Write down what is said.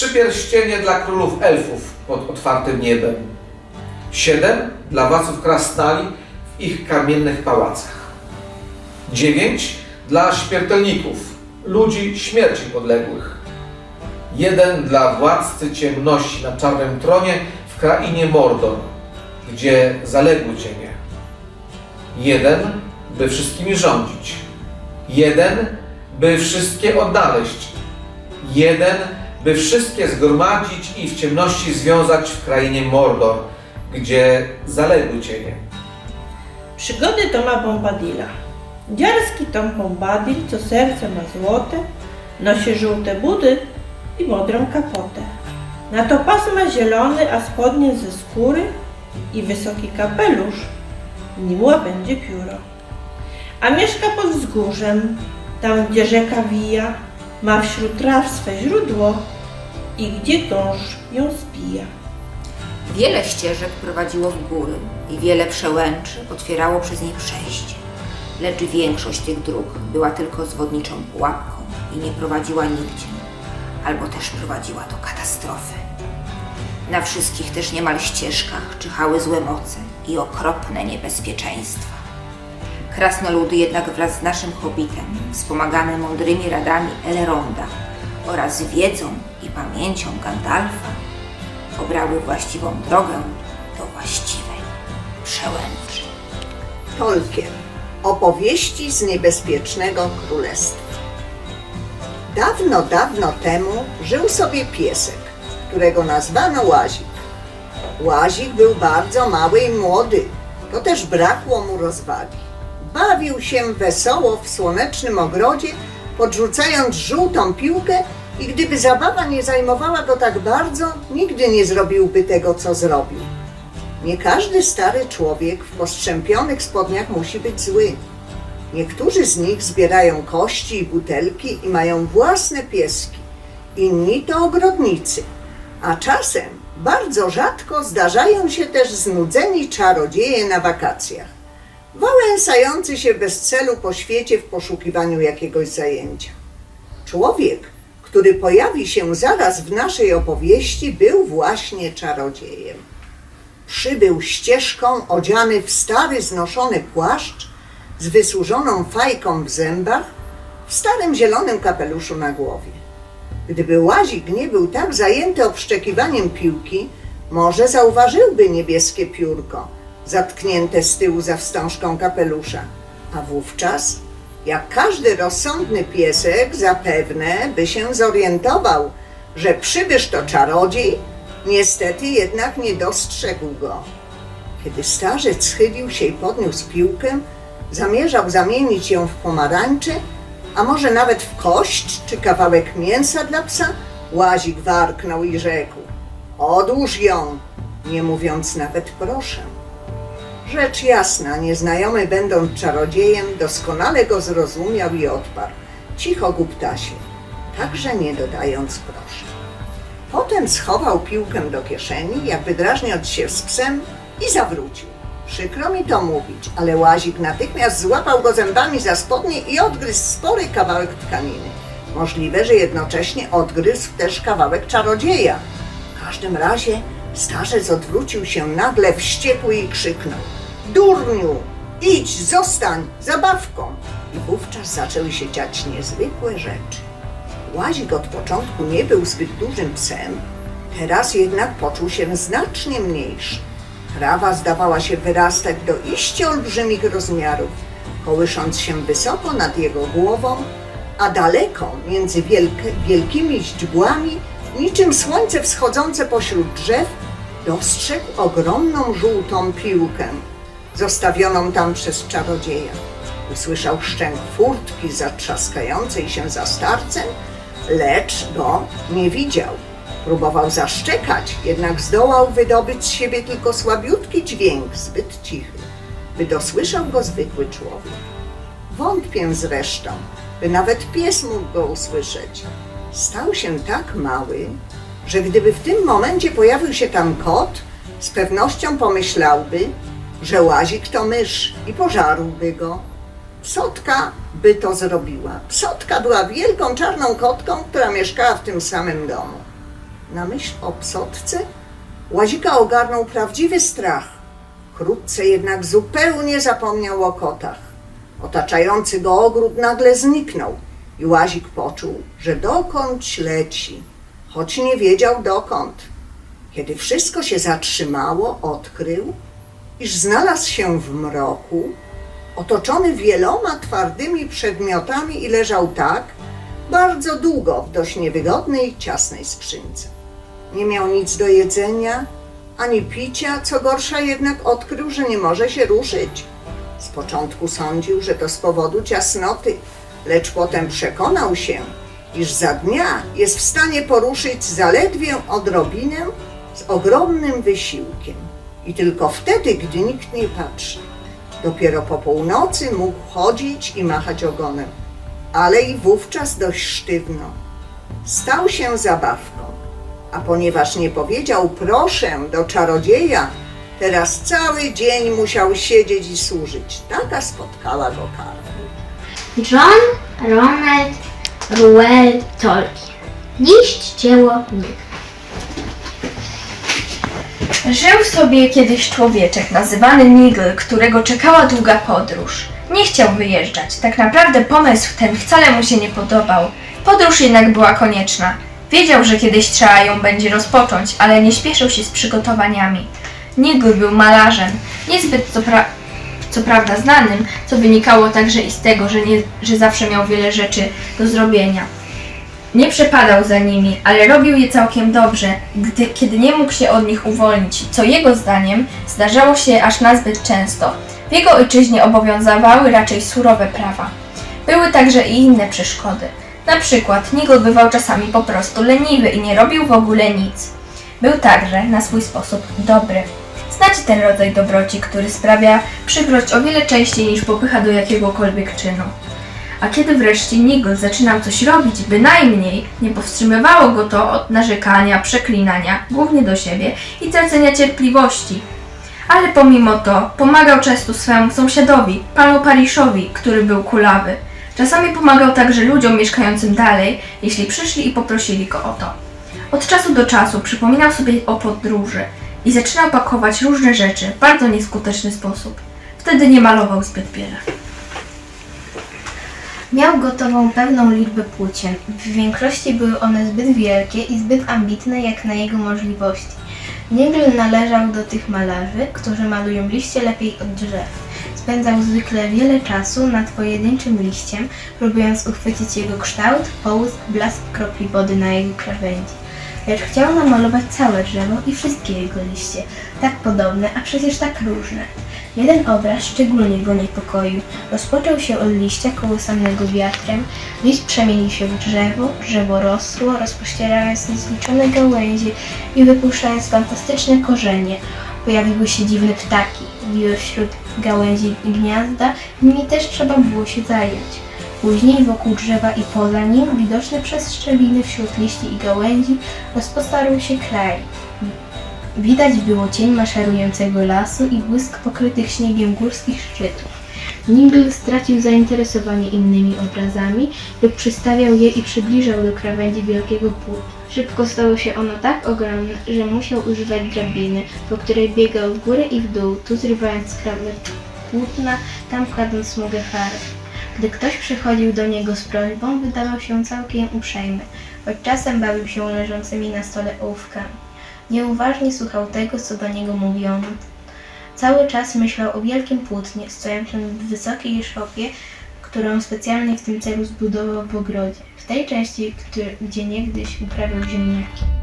Trzy pierścienie dla królów elfów pod otwartym niebem. Siedem dla władców krasnali w ich kamiennych pałacach. Dziewięć dla śmiertelników, ludzi śmierci podległych. Jeden dla władcy ciemności na czarnym tronie w krainie Mordor, gdzie zaległy cienie. Jeden, by wszystkimi rządzić. Jeden, by wszystkie odnaleźć. Jeden, by wszystkie zgromadzić i w ciemności związać w krainie Mordor, gdzie zaległy cienie. Przygody Toma Bombadila. Dziarski Tom Bombadil, co serce ma złote, nosi żółte budy i modrą kapotę. Na to pas ma zielony, a spodnie ze skóry i wysoki kapelusz, nim łabędzie pióro. A mieszka pod wzgórzem, tam gdzie rzeka wija, ma wśród traw swe źródło i gdzie gąszcz ją spija. Wiele ścieżek prowadziło w góry i wiele przełęczy otwierało przez nie przejście. Lecz większość tych dróg była tylko zwodniczą pułapką i nie prowadziła nigdzie, albo też prowadziła do katastrofy. Na wszystkich też niemal ścieżkach czyhały złe moce i okropne niebezpieczeństwa. Krasnoludy jednak wraz z naszym hobbitem, wspomagane mądrymi radami Elronda oraz wiedzą i pamięcią Gandalfa, obrały właściwą drogę do właściwej przełęczy. Tolkien. Opowieści z niebezpiecznego królestwa. Dawno, dawno temu żył sobie piesek, którego nazwano Łazik. Łazik był bardzo mały i młody, to też brakło mu rozwagi. Bawił się wesoło w słonecznym ogrodzie, podrzucając żółtą piłkę i gdyby zabawa nie zajmowała go tak bardzo, nigdy nie zrobiłby tego, co zrobił. Nie każdy stary człowiek w postrzępionych spodniach musi być zły. Niektórzy z nich zbierają kości i butelki i mają własne pieski. Inni to ogrodnicy. A czasem, bardzo rzadko, zdarzają się też znudzeni czarodzieje na wakacjach. Wałęsający się bez celu po świecie w poszukiwaniu jakiegoś zajęcia. Człowiek, który pojawi się zaraz w naszej opowieści, był właśnie czarodziejem. Przybył ścieżką odziany w stary znoszony płaszcz z wysłużoną fajką w zębach, w starym zielonym kapeluszu na głowie. Gdyby łazik nie był tak zajęty obszczekiwaniem piłki, może zauważyłby niebieskie piórko, zatknięte z tyłu za wstążką kapelusza, a wówczas, jak każdy rozsądny piesek, zapewne by się zorientował, że przybysz to czarodziej, niestety jednak nie dostrzegł go. Kiedy starzec schylił się i podniósł piłkę, zamierzał zamienić ją w pomarańcze, a może nawet w kość czy kawałek mięsa dla psa, łazik warknął i rzekł: Odłóż ją, nie mówiąc nawet proszę. Rzecz jasna, nieznajomy będąc czarodziejem, doskonale go zrozumiał i odparł. Cicho, głuptasie, także nie dodając proszę. Potem schował piłkę do kieszeni, jakby drażniąc się z psem i zawrócił. Przykro mi to mówić, ale łazik natychmiast złapał go zębami za spodnie i odgryzł spory kawałek tkaniny. Możliwe, że jednocześnie odgryzł też kawałek czarodzieja. W każdym razie starzec odwrócił się nagle wściekły i krzyknął: Durniu, idź, zostań, zabawką! I wówczas zaczęły się dziać niezwykłe rzeczy. Łazik od początku nie był zbyt dużym psem, teraz jednak poczuł się znacznie mniejszy. Trawa zdawała się wyrastać do iście olbrzymich rozmiarów, kołysząc się wysoko nad jego głową, a daleko między wielkimi źdźbłami, niczym słońce wschodzące pośród drzew, dostrzegł ogromną żółtą piłkę, zostawioną tam przez czarodzieja. Usłyszał szczęk furtki zatrzaskającej się za starcem, lecz go nie widział. Próbował zaszczekać, jednak zdołał wydobyć z siebie tylko słabiutki dźwięk, zbyt cichy, by dosłyszał go zwykły człowiek. Wątpię zresztą, by nawet pies mógł go usłyszeć. Stał się tak mały, że gdyby w tym momencie pojawił się tam kot, z pewnością pomyślałby, że łazik to mysz i pożarłby go. Psotka by to zrobiła. Psotka była wielką czarną kotką, która mieszkała w tym samym domu. Na myśl o psotce Łazika ogarnął prawdziwy strach. Wkrótce jednak zupełnie zapomniał o kotach. Otaczający go ogród nagle zniknął i Łazik poczuł, że dokądś leci, choć nie wiedział dokąd. Kiedy wszystko się zatrzymało, odkrył, iż znalazł się w mroku, otoczony wieloma twardymi przedmiotami i leżał tak bardzo długo w dość niewygodnej, ciasnej skrzynce. Nie miał nic do jedzenia, ani picia, co gorsza jednak odkrył, że nie może się ruszyć. Z początku sądził, że to z powodu ciasnoty, lecz potem przekonał się, iż za dnia jest w stanie poruszyć zaledwie odrobinę z ogromnym wysiłkiem. I tylko wtedy, gdy nikt nie patrzy. Dopiero po północy mógł chodzić i machać ogonem, ale i wówczas dość sztywno. Stał się zabawką, a ponieważ nie powiedział proszę do czarodzieja, teraz cały dzień musiał siedzieć i służyć. Taka spotkała go kara. John Ronald Ruel Tolkien. Liść dzieło Nick. Żył sobie kiedyś człowieczek nazywany Nigel, którego czekała długa podróż. Nie chciał wyjeżdżać, tak naprawdę pomysł ten wcale mu się nie podobał. Podróż jednak była konieczna. Wiedział, że kiedyś trzeba ją będzie rozpocząć, ale nie śpieszył się z przygotowaniami. Nigel był malarzem, niezbyt co, pra- co prawda znanym, co wynikało także i z tego, że, nie, że zawsze miał wiele rzeczy do zrobienia. Nie przepadał za nimi, ale robił je całkiem dobrze, gdy, kiedy nie mógł się od nich uwolnić, co jego zdaniem zdarzało się aż nazbyt często. W jego ojczyźnie obowiązywały raczej surowe prawa. Były także i inne przeszkody. Na przykład Nigel bywał czasami po prostu leniwy i nie robił w ogóle nic. Był także, na swój sposób, dobry. Znacie ten rodzaj dobroci, który sprawia przykrość o wiele częściej niż popycha do jakiegokolwiek czynu. A kiedy wreszcie Nigel zaczynał coś robić, bynajmniej nie powstrzymywało go to od narzekania, przeklinania, głównie do siebie i tracenia cierpliwości. Ale pomimo to pomagał często swemu sąsiadowi, panu Pariszowi, który był kulawy. Czasami pomagał także ludziom mieszkającym dalej, jeśli przyszli i poprosili go o to. Od czasu do czasu przypominał sobie o podróży i zaczynał pakować różne rzeczy w bardzo nieskuteczny sposób. Wtedy nie malował zbyt wiele. Miał gotową pewną liczbę płócien. W większości były one zbyt wielkie i zbyt ambitne jak na jego możliwości. Nigel należał do tych malarzy, którzy malują liście lepiej od drzew. Spędzał zwykle wiele czasu nad pojedynczym liściem, próbując uchwycić jego kształt, połysk, blask kropli wody na jego krawędzi. Lecz chciał namalować całe drzewo i wszystkie jego liście, tak podobne, a przecież tak różne. Jeden obraz szczególnie go niepokoił. Rozpoczął się od liścia kołysanego wiatrem, liść przemienił się w drzewo, drzewo rosło, rozpościerając niezliczone gałęzie i wypuszczając fantastyczne korzenie. Pojawiły się dziwne ptaki, biły wśród gałęzi gniazda, nimi też trzeba było się zająć. Później wokół drzewa i poza nim, widoczne przez szczeliny wśród liści i gałęzi, rozpostarł się kraj. Widać było cień maszerującego lasu i błysk pokrytych śniegiem górskich szczytów. Nigel stracił zainteresowanie innymi obrazami lub przystawiał je i przybliżał do krawędzi wielkiego płótna. Szybko stało się ono tak ogromne, że musiał używać drabiny, po której biegał w górę i w dół, tu zrywając skrawę płótna, tam kładąc smugę farby. Gdy ktoś przychodził do niego z prośbą, wydawał się całkiem uprzejmy, choć czasem bawił się leżącymi na stole ołówkami. Nieuważnie słuchał tego, co do niego mówiono. Cały czas myślał o wielkim płótnie, stojącym w wysokiej szopie, którą specjalnie w tym celu zbudował w ogrodzie, w tej części, gdzie niegdyś uprawiał ziemniaki.